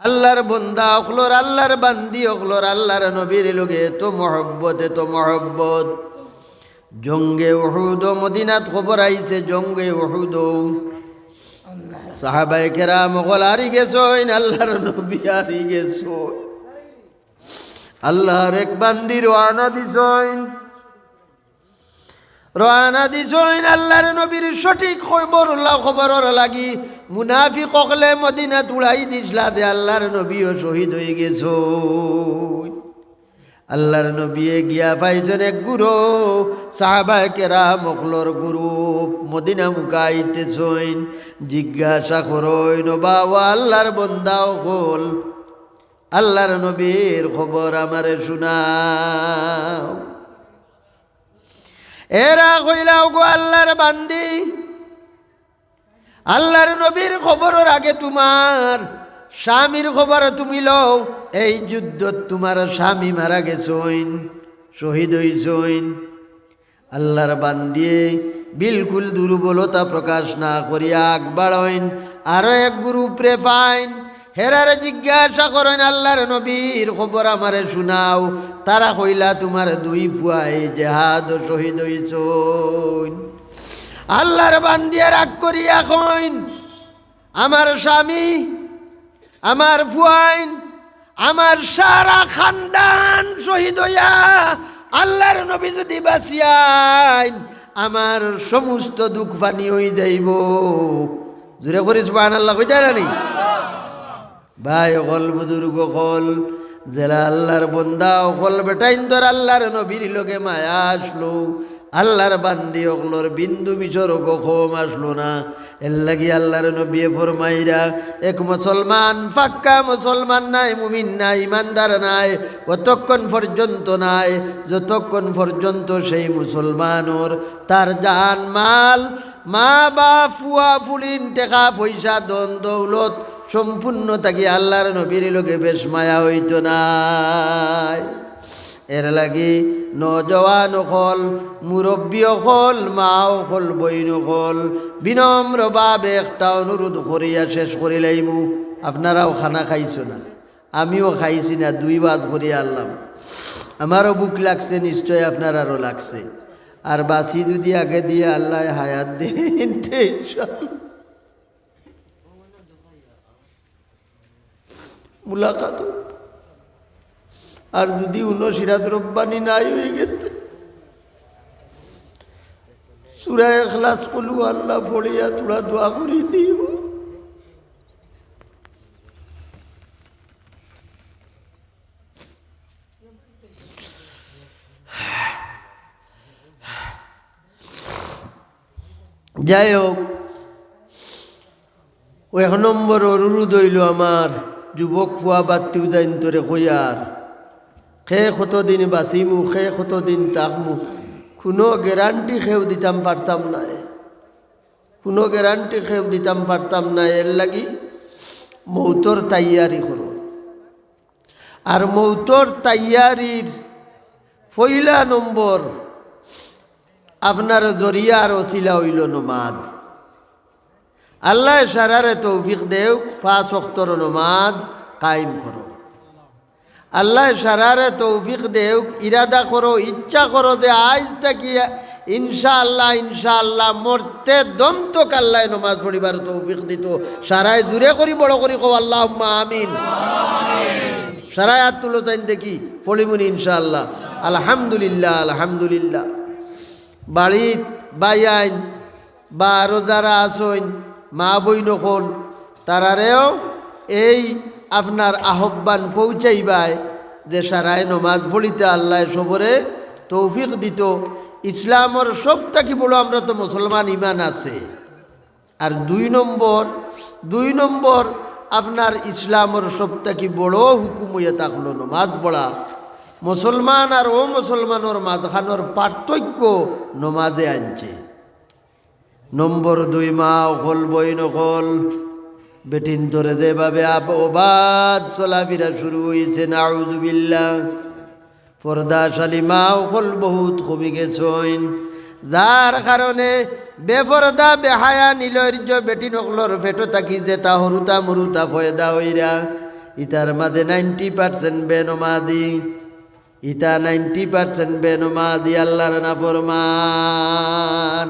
আল্লাহর বন্দা অখলোর আল্লাহর বান্দি অখলোর আল্লাহর নবীর লোকে তো মহব্বত, এত মহব্বত। জঙ্গে ওহুদ মদিনাত খবর আইছে, জঙ্গে ওহুদ সাহাবাই কেরা মগল হারি গেছইন আল্লাহর নবী হারি গেছ। আল্লাহর এক বান্দি রওয়ানা দিছইন রওয়ানা দিছইন আল্লাহর নবীর সঠিক খবর খবরের লাগি। মুনাফি ককলে মদিনা তুড়াই দিছলা দে আল্লাহর নবীও শহীদ হয়ে গেছ। আল্লাহর নবী গিয়া পাইছেন এক গুরু, সাহাবা কেরা মকলর গুরু, মদিনা মুকাইতেছইন জিজ্ঞাসা করইন বাবা আল্লাহর বন্দাও হল আল্লাহর নবীর খবর আমারে শোনাও। এরা কইলাও গো আল্লাহর বান্দি। আল্লাহর নবীর খবরের আগে তোমার, স্বামীর খবর তুমি লও। এই যুদ্ধত তোমার স্বামী মারা গেছইন শহীদ হইছইন আল্লাহর বান্দিয়ে বিলকুল দুর্বলতা প্রকাশ না করিয়া আগ বাড়ইন আরও এক গ্রুপরে পাইন। হেরারে জিজ্ঞাসা করেন আল্লাহর নবীর খবর আমারে শুনাও। তারা কইলা, তোমার দুই পুয়াই জেহাদ শহীদ হইছ আল্লাহর বান্দিয়া রাগ করিয়া কইন আমার স্বামী, আমার ফুয়াইন আমার সারা খানদান শহীদ হইয়া আল্লাহর নবী যদি বাঁচিয়াইন, আমার সমস্ত দুঃখ পানি হয়ে যাইব। জুড়ে করিস বান আল্লাহ কই যায় ভাই অকল বুজুর্গ কল জেলা আল্লাহর বন্দা অকল বেটাইন তোর আল্লাহর নবীর লোকে মায়া আসলো। আল্লাহর বান্দি অকলর বিন্দু বিচর কম আসলো না। এর লাগি আল্লাহর নবী ফরমাইরা, এক মুসলমান, ফাক্কা মুসলমান নাই, মুমিন নাই, ইমানদার নাই, অতক্ষণ পর্যন্ত নাই, যতক্ষণ পর্যন্ত সেই মুসলমানর তার জান মাল মা বা ফুয়া, ফুলিন টেকা পয়সা দন দৌলত সম্পূর্ণ তাকে আল্লাহর নবীর লোকে বেশ মায়া হইত নাই এর লাগি নজওয়ান হল, মুরব্বী হল, মাও হল, বইন হল, বিনম্র ভাবে একটা অনুরোধ করিয়া শেষ করিলাইমু আপনারাও খানা খাইছো না? আমিও খাইছি না, দুই বাজ করিয়া আনলাম। আমারও বুক লাগছে, নিশ্চয় আপনারারও লাগছে। আর বাসি যদি আগে দিয়ে আল্লাহ হায়াত দিন মুলাকাত। আর যদি উনো সিরাত রব্বানি নাই হয়ে গেছে। সুরায় এখলাস কলু আল্লাহ ফড়িয়া তোরা দোয়া করি দিও। যাই হোক, এক নম্বর অনুরোধ হইল আমার যুবক ফুয়া বাত্তিও যাইন তোরে কইয়ার। খে কতদিন বাঁচিমু, খে কতদিন তাকমু। কোনো গ্যারান্টি খেও দিতাম পারতাম না কোনো গ্যারান্টি খেও দিতাম পারতাম না এর লাগি মৌতর তাইয়ারি করো। আর মৌতর তাইয়ারির পয়লা নম্বর আপনার জরিয়ার ওসিলা হইল নমাজ আল্লাহ সারারে তৌফিক দেও ফাঁস অক্তর নমাজ কায়েম করো। আল্লাহ সারারে তৌফিক দেও ইরাদা করো, ইচ্ছা করো দে আজ থাকি ইনশাআল্লাহ ইনশাআল্লাহ মরতে দম তো কাল্লায় নমাজ পড়িবার তৌফিক দিত। সারায় দূরে করি, বড় করি কো আল্লাহ আমিন। সারায় হাত তুলো চাইন দেখি ফলিমুনি ইনশাআল্লাহ। আলহামদুলিল্লাহ আলহামদুলিল্লাহ। বাড়িত বাইআইন বা আরও যারা আসইন মা বই নকল তারারেও এই আপনার আহ্বান পৌঁছাইবায় যে সারায় নমাজ পড়িতে আল্লাহ সবরে তৌফিক দিত। ইসলামর সব থাকি বলো, আমরা তো মুসলমান ইমান আছে। আর দুই নম্বর দুই নম্বর, আপনার ইসলামর সব থাকি বড় হুকুম হইয়া থাকল নমাজ পড়া। মুসলমান আর ও মুসলমানের মাঝখানোর পার্থক্য নমাজে আনছে। নম্বর দুই মা, অকল বই নকল বেটিন ধরে যেভাবে অবাধ চলাফেরা শুরু হয়েছে নাউজুবিল্লা পর্দাশালী মা, অকল বহুত কমে গেছেন। যার কারণে বেফরদা, বেহায়া নীলর্য বেটি নকলর ফেটো থাকি যে তা হরুতা মরুতা ফয়দা হইরা ইতার মাঝে নাইনটি পার্সেন্ট বেনমাদি। ইতা নাইনটি পার্সেন্ট বেনমাদি আল্লাহর না ফরমান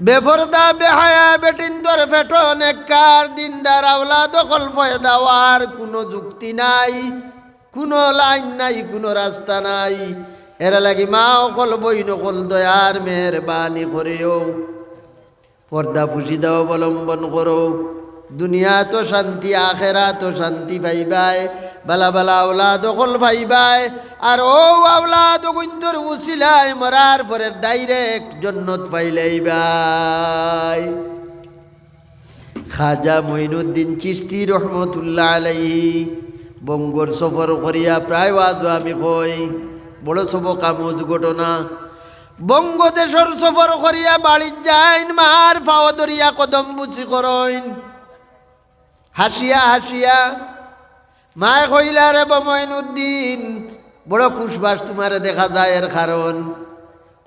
বেফরদা বেহায়া বেটিন তোর ফেটন একার দিন আওলা দখল ফয়ে দেওয়ার। কোনো যুক্তি নাই, কোনো লাইন নাই, কোনো রাস্তা নাই। এরা লাগি মা অকল বই নকল দয়ার মেহরবানি করেও। পর্দা ফুসি দাও, অবলম্বন করো। দুনিয়া তো শান্তি, আখেরা তো শান্তি পাইবাই, বালা বালা আওলাদ অকল পাইবাই। আর ও আওলাদ গুন্তর উচিলাই মরার পরে ডাইরেক্ট জন্নত পাইলেই বাই। খাজা মঈনুদ্দিন চিস্তি রহমতুল্লাহ আলাইহি বঙ্গর সফর করিয়া প্রায় আজ আমি কই, বড় সব কামজ ঘটনা। বঙ্গদেশর সফর করিয়া বাড়ি যাইন মার ফাওয়া দরিয়া কদম বুঝি করইন হাসিয়া হাসিয়া। মায় কইলা, রে বমইনুদ্দিন বড় খুশবাস তোমারে দেখা যায় এর কারণ।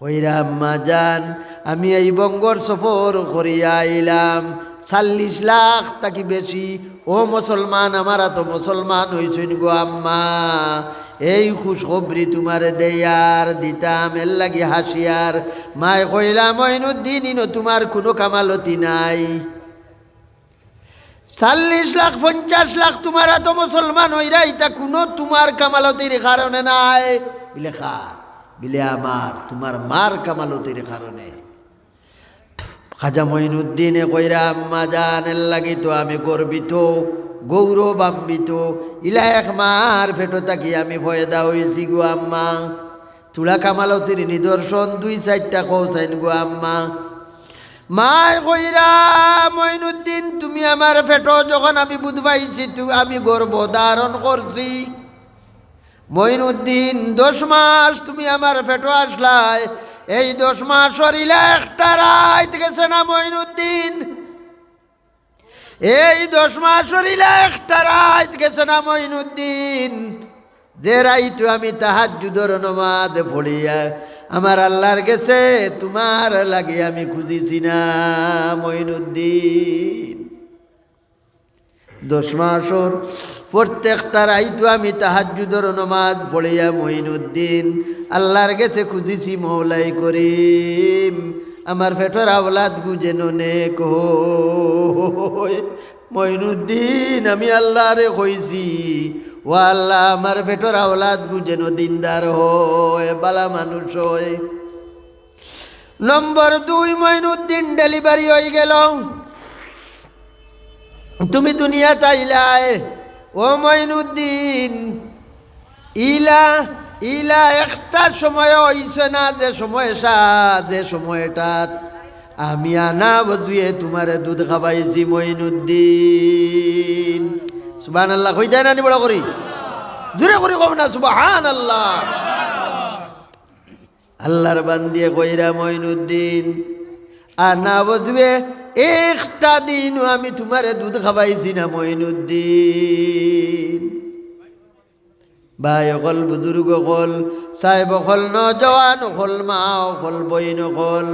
কইরা, আম্মা যান আমি এই বঙ্গর সফর করিয়া আইলাম। চাল্লিশ লাখ তাকি বেশি। ও মুসলমান, আমারা তো মুসলমান হইছেন গো আম্মা। এই খুশখবরি তোমারে দেয়ার, দিতাম এর লাগি হাসিয়ার। মায় কইলাম মইনুদ্দিন, ইনো তোমার কোনো কামালতি নাই। চাল্লিশ লাখ, পঞ্চাশ লাখ তোমার এত মুসলমান হইরা, এটা কোনো তোমার কামালতির কারণে নাই। বিলে খার বিলে আমার, তোমার মার কামালতির কারণে। খাজা মঈনুদ্দিনে কইরা, আম্মা জানের লাগি তো আমি গর্বিত গৌরবান্বিত ইলা এক মার ফেটো তাকি আমি ফয়দা হয়েছি গো আম্মা। তুলা কামালতির নিদর্শন দুই চারটা কৌসাইন গো আম্মা। মায় কইরা, মইনুদ্দিন, তুমি আমার ফেটো যখন আমি বুধবাইছি আমি গর্ব ধারণ করছি। মঈনুদ্দিন দশ মাস তুমি আমার ফেটো আসলাই। এই দশ মাস একটা রাত গেছে না মঈনুদ্দিন এই দশ মাস সরিলে একটা রাত গেছে না মঈনুদ্দিন যে রাইতো আমি তাহাজুদর নমাজ পড়িয়া আমার আল্লাহর গেছে তোমার লাগে আমি খুঁজিছি না, মঈনুদ্দিন। দশ মাসর প্রত্যেকটা রাইতো আমি তাহাজুদর নমাজ পড়িয়া মঈনুদ্দিন, আল্লাহর গেছে খুঁজিছি মৌলাই করিম। আমার ফেটর আওলাদ গুজে নে কই মঈনুদ্দিন, আমি আল্লাহরে কইছি ও আল্লাহ আমার ফেটর আওলাদ গুজেন দিনদার হয়, বালা মানুষ হয়। নম্বর দুই মঈনুদ্দিন ডেলিভারি হয়ে গেল। তুমি দুনিয়া তাইলাই ও মঈনুদ্দিন ইলা ইলা একটা সময় হইছে না, যে সময় সময়টা যে সময়টাত আমি আনা বজুয়ে তোমারে দুধ খাবাইছি মঈনুদ্দিন সুবাহ আল্লাহ যায় না নি বড় করি? জোরে করি কম না সুবাহান আল্লাহ আল্লাহর বান্দিয়ে কইরা মঈনুদ্দিন আনা বজুয়ে একটা দিন আমি তোমারে দুধ খাবাইছি না মঈনুদ্দিন ভাই অকল, বুজুর্গ অকল, সাহেব অকল নজওয়ান অকল, মা অকল, বইন অকল।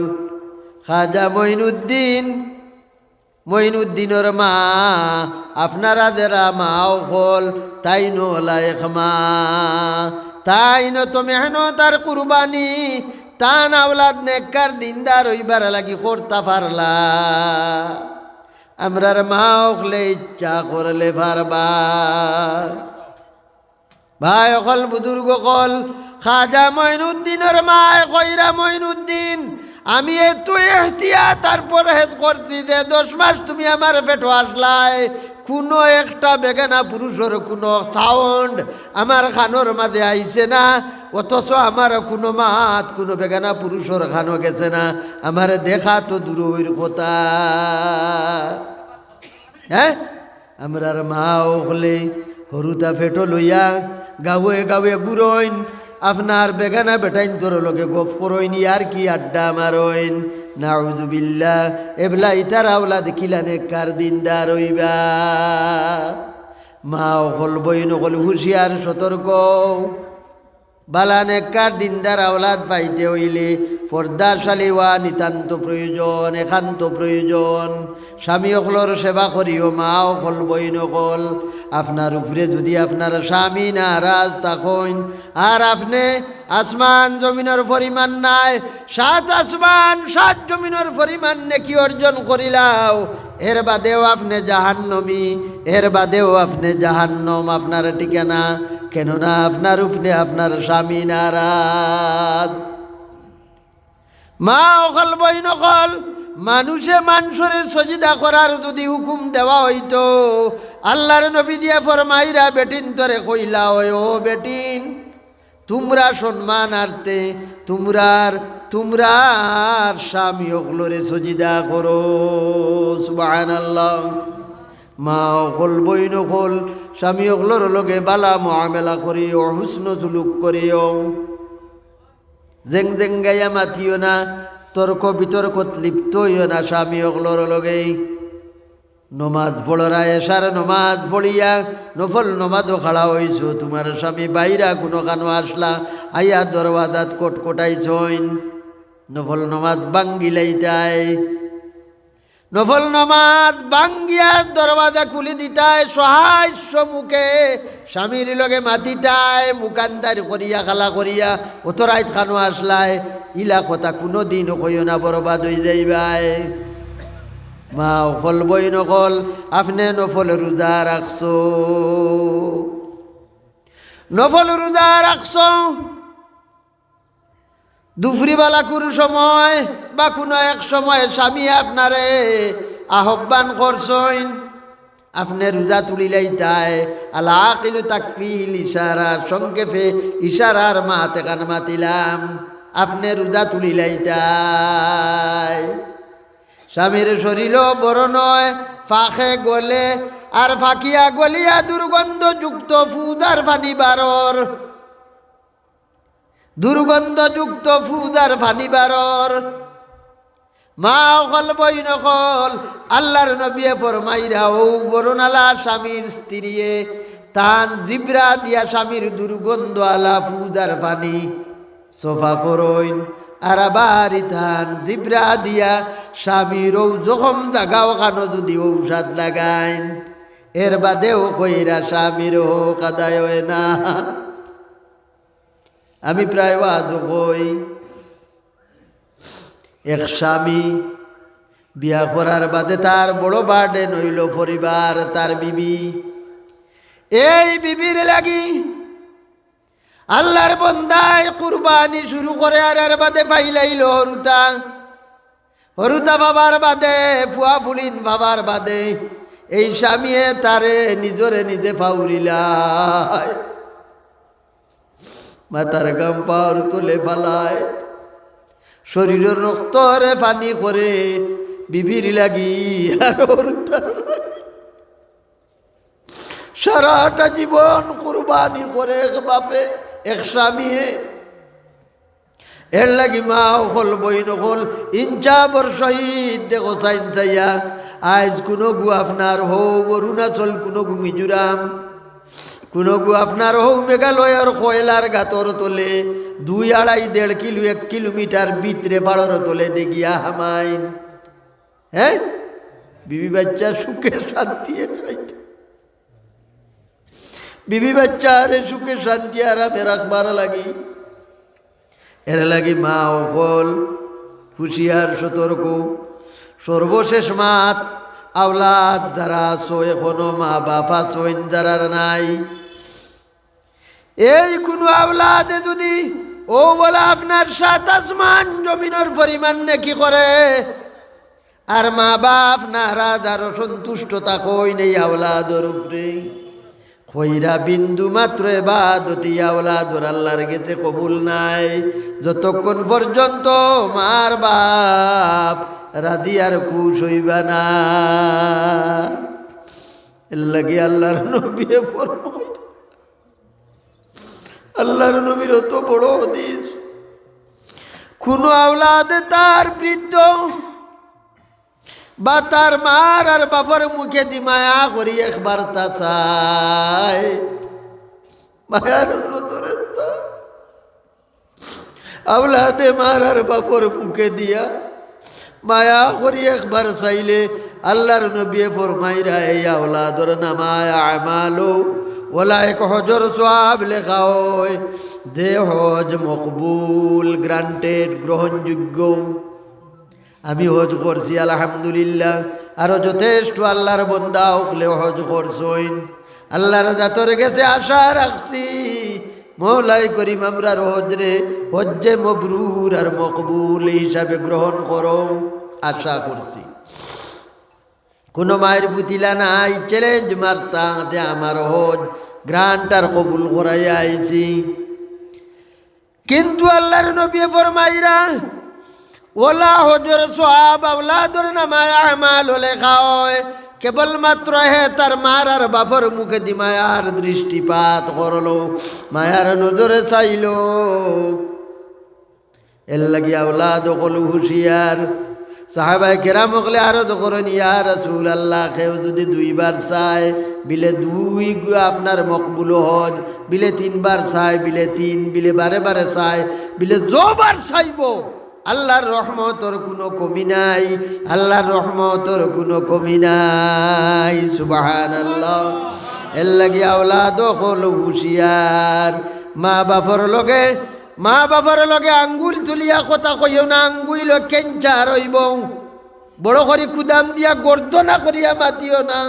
খাজা মঈনুদ্দিন মঈনুদ্দিনের মা আপনারা দেরা মা অকল তাই নলায়ক মা। তাই ন তো মেহনতার কুরবানি। তান আওলাদ নেককার দিনদার হইবার লাগি করতা পারলা আমরার মা অকলে ইচ্ছা করলে পারবা ভাই অকল বুজুর্গ কল খাজা মঈনুদ্দিনের মায় কইরা মঈনুদ্দিন আমি এত এহতিয়া তারপর হেদ করছি যে দশ মাস তুমি আমার পেটো আসলাই। কোনো একটা বেগানা পুরুষের কোনো সাউন্ড আমার খানোর মাঝে আইছে না, অথচ আমার কোনো মাত কোনো বেগানা পুরুষের খানো গেছে না। আমার দেখা তো দূরের কথা। হ্যাঁ? আমরার মাও হলে হরুতা ফেটো লইয়া গাওয়ে গাওয়ে গুরইন, আপনার বেগানা বেটাইন তোর লগে গপ করইন ইয়ার কি আড্ডা মারইন। নাউজুবিল্লা এবলা ইতার আওলা দেখিলানে কার দিনদার হইবা? মা অকল বই নকল হুঁশিয়ার সতর্ক। বালানেকার দিনদার আওলাদ পাইতে হইলে? পর্দাশালী হওয়া নিতান্ত প্রয়োজন, একান্ত প্রয়োজন। স্বামী অকলর সেবা করিও, মা অকল, বইন অকল। আপনার উপরে যদি আপনার স্বামী নারাজ তখন আর আপনি আসমান জমিনের পরিমাণ নাই, সাত আসমান, সাত জমিনের পরিমাণ নেকি অর্জন করিলাও। এর বাদেও আপনি জাহান্নমি, এর বাদেও আপনি জাহান্নম, আপনার ঠিকানা কেননা আপনার উপরে আপনার স্বামী নারাজ। মা অকল বই নকল মানুষে মানুষরে সজিদা করার যদি হুকুম দেওয়া হইতো, আল্লাহর নবী দিয়া ফরমাইরা বেটিন তরে কইলা ওই ও বেটিন, তোমরা সম্মান আর্তে তোমরার তোমরার স্বামী অকলরে সজিদা করো আল্লাহ মা অকল বই নকল স্বামী অকলর লগে বালা মহামেলা করিও, হুসন জুলুক করিও। জেং জেং গাইয়া মাতিও না, তর্ক বিতর্কত লিপ্ত হইও না স্বামী অগলর লগে। নমাজ পড়রা এসার নমাজ পড়িয়া নফল নমাজও খাড়া হইছ, তোমার স্বামী বাইরা কোনো কানো আসলা, আইয়া দরওয়াজাত কটকটাই ছইন নফল নমাজ বাঙ্গিলাইতাই নফল নমাজ বাঙ্গিয়া দরওয়াজা খুলি দিতায়, সহায় মুখে স্বামীর লগে মাতিটায় মুকান্দার করিয়া, খালা করিয়া অতরাইত খানো আসলায়, ইলা কথা কোনো দিন কইও না, বরবাদ হয়ে যাইবাই। মা অকল বই নকল আপনি নফল রোজা রাখছ। নফল রোজা রাখছ। দুপুরিবেলা কোনো সময় বা কোনো এক সময় স্বামী আপনারে আহ্বান করছেন, আপনি রোজা তুলিলাই তাই আল্লাহ কিলু তাকফিল ইশারা, সংক্ষেপে ইশারার মাতে কান মাতিলাম, আপনি রোজা তুলিলাই তাই। স্বামীর শরীর বড় নয়, ফাঁকে গলে, আর ফাঁকিয়া গলিয়া দুর্গন্ধযুক্ত ফুজার ফানি বারর দুর্গন্ধযুক্ত ফুজার ফানি বারর। মা অকল বই নকল আল্লাহর নবিয়ে ফরমাইরা ও বরুণালা স্বামীর স্ত্রীয়ে। তান জিব্রা দিয়া স্বামীর দুর্গন্ধ আলা ফুজার পানি সোফা করইন আর আবার ইথান জিব্রা দিয়া স্বামীর ও জখম জাগাও কানো যদি ঔষধ লাগাইন। এর বাদেও কইরা স্বামীর ও কাদায় না। আমি প্রায় বাদ কই। এক স্বামী বিয়া করার বাদে তার বড় বার্ডে নইল পরিবার, তার বিবি। এই বিবির লাগি আল্লাহর বন্দায় কুরবানি শুরু করে আর আর বাদে পাইলাইল হরুতা। হরুতা বাবার বাদে, ফুয়া ফুলিন বাবার বাদে। এই স্বামীয়ে তারে নিজরে নিজে ফাউরিলায়। মাতার গাম পাওয়ার তুলে ফালায়। শরীরের রক্তরে পানি করে বিবির লাগি আর সারাটা জীবন কুরবানি করে এক বাপে, এক স্বামীয়ে। এর লাগি মা হল, বইন হল, ইঞ্চা বর শহীদ, দেখো চাইন চাইয়া আজ কোনো গু আপনার হৌ অরুণাচল কোনো গু কোনো গু আপনার হৌ মেঘালয়ের কয়লার গাতর তোলে, দুই আড়াই দেড় কিলো, এক কিলোমিটার ভিতরে পাড়র তোলে দেখিয়া হামাইন। হ্যাঁ? বিবি বাচ্চা সুখে শান্তি বিবি বাচ্চা আরে সুখে শান্তি আরামে রাখবার লাগি। এর লাগি মা অফল হুশিয়ার সতর্ক। সর্বশেষ মাত, আওলাদ দ্বারা সো এখনও মা বাবা সৈন দ্বারার নাই। এই কোনো আওলাদে যদি, ও বলে আপনার সাত আসমান জমিনের পরিমাণ নাকি করে? আর মা বাপ নারাজ আর সন্তুষ্টতা কই নেই আওলাদর উপরে। কইরা বিন্দু মাত্র এবাদতি আওলাদর আল্লাহর গেছে কবুল নাই। যতক্ষণ পর্যন্ত মার বাপ রাদি আর কুশ হইবা না। এর লাগে আল্লাহর নবী ফরমাই আল্লাহর নবীর অত বড় হদিস। কোন আওলাদে তার বৃদ্ধ বা তার মার আর বাবার মুখে দি মায়া করি একবার তা চায়। মায়ার নজরে আওলাদে মারার বাপর মুখে দিয়া মায়া করি একবার চাইলে আল্লাহর নবী ফরমাইরা এই আওলাদর নামায় আমালো ওলা এক হজর সব লেখা হয় যে হজ মকবুল, গ্রান্টেড, গ্রহণযোগ্য। আমি হজ করছি, আলহামদুলিল্লাহ। আরও যথেষ্ট আল্লাহর বন্দা উকলে হজ করছইন। আল্লাহর জাতর গেছে আশা রাখছি, মৌলাই করিম আমরার হজরে হজ্জে মবরুর আর মকবুল হিসাবে গ্রহণ করো, আশা করছি। কোনো মায়ের পুতিলা নাই চ্যালেঞ্জ মারতা, যে আমার হজ গ্রান্ট আর কবুল করাই আইছি। কিন্তু আল্লাহর নবী ফরমাইরা, ওলা হজর সোহাব আউলাদর নামায় আমাল হলে খাওয় কেবলমাত্র হে তার মার আর বাপর মুখে দি মায়ার দৃষ্টিপাত করল, মায়ার নজরে চাইল। এর লাগি আউলাদ কলু হুশিয়ার সাহাবাই কেরাম আরও যখন ইয়া রসুল আল্লাহ কেউ যদি দুইবার চায়, বিলে দুই আপনার মকবুল হজ বিলে তিনবার চায়, বিলে তিন, বিলে বারে বারে চায়, বিলে যবার চাইব, আল্লাহর রহমতর কোনো কমি নাই, আল্লাহর রহমতর কোনো কমি নাই সুবাহান আল্লাহ এর লাগি আওলাদ হল হুশিয়ার। মা বাপর লগে মা বাবার লগে আঙ্গুল তুলিয়া কথা কইও না আঙ্গুল কেঞ্চার হইব বড় করে কুদাম দিয়া গর্দনা করিয়া মাতিও না।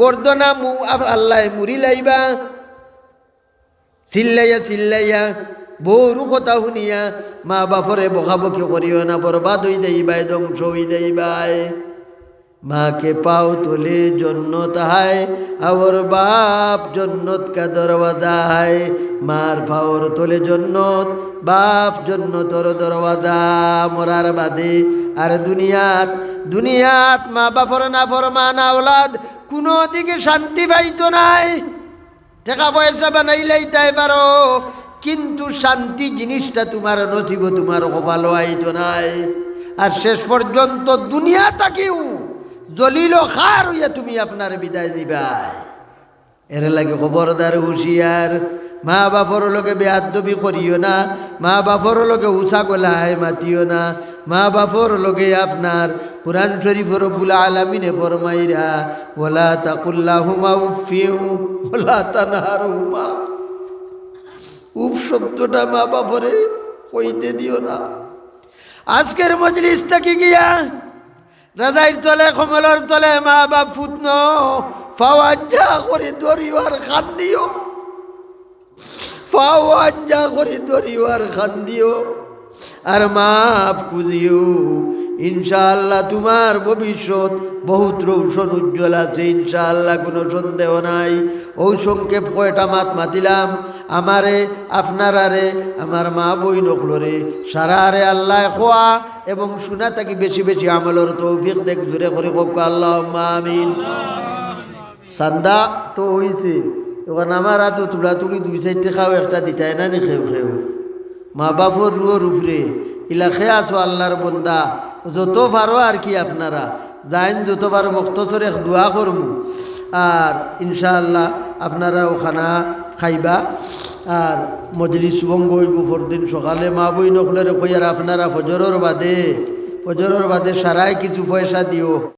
গর্দনা মু আল্লাহ মুড়ি লাইবা। চিল্লাইয়া চিল্লাইয়া বৌরু কথা শুনিয়া মা বাপরে বকাবকি করিও না, বরবাদ হই দেইবাই ধ্বংস হই দেইবাই মাকে পাও তোলে জন্নত হায়, আওর বাপ জন্নত কা দরওয়াজা হায়। মার পাওর তোলে জন্নত, বাপ জন্নতর দরওয়াজা মরার বাদে। আর দুনিয়াত দুনিয়াত মা বাপর না ফরমান আওলাদ, কোনো দিকে শান্তি পাইতো নাই। টাকা পয়সা বানাইলেই তাই পারো, কিন্তু শান্তি জিনিসটা তোমার নসিব, তোমার কপালো আইতো নাই। আর শেষ পর্যন্ত দুনিয়া তাকেও জলিল খার হইয়া তুমি আপনার বিদায় নিবাই। এর লাগে খবরদার হুঁশিয়ার। মা বাপর লগে বেয়াদবি করিও না, মা বাপর লগে উষা গোলায় মাতিও না, মা বাপর লগে আপনার কোরআন শরীফর রব্বুল আলামিনে ফরমাইরা ওলা তাকুল্লাহুমা উফিউ ওলা তানহারহুমা উফ, শব্দটা মা বাপরে কইতে দিও না। আজকের মজলিস কি গিয়া? রাজাইর তলে, কমলর তলে, মা বাপ ফুতন ফাওয়াঞ্জা করে দরিওয়ার খান দিও ফাওয়াঞ্জা করে দরিওয়ার খান দিও আর মাফ কুদিও ইনশাআল্লাহ তোমার ভবিষ্যৎ বহুত রৌশন উজ্জ্বল আছে, ইনশাআল্লাহ কোনো সন্দেহ নাই। ওই সংক্ষেপ কয়টা মাত মাতিলাম? আমারে আপনারারে আমার মা বই নকলরে সারারে আল্লাহ খোয়া এবং শুনা থাকি বেশি বেশি আমলের তৌফিক দেখ জুড়ে করে কক আল্লাহ আমিন। সান্দা তো হয়েছে তখন আমার হাত তুলা তুলি দুই চারটে খাও, একটা দিতাই না নি খেউ খেউ মা বাপর রুয়োর উপরে, ইলাখে আছো আল্লাহর বন্দা যত পারো আর কি আপনারা। যাইন যত পারো মক্তসর দোয়া করমু। আর ইনশাআল্লাহ আপনারা ওখানা খাইবা। আর মজলিস শুভঙ্গ হইব দিন সকালে। মা বই নকলের কইয়ার আপনারা ফজরের বাদে ফজরের বাদে সারাই কিছু পয়সা দিও।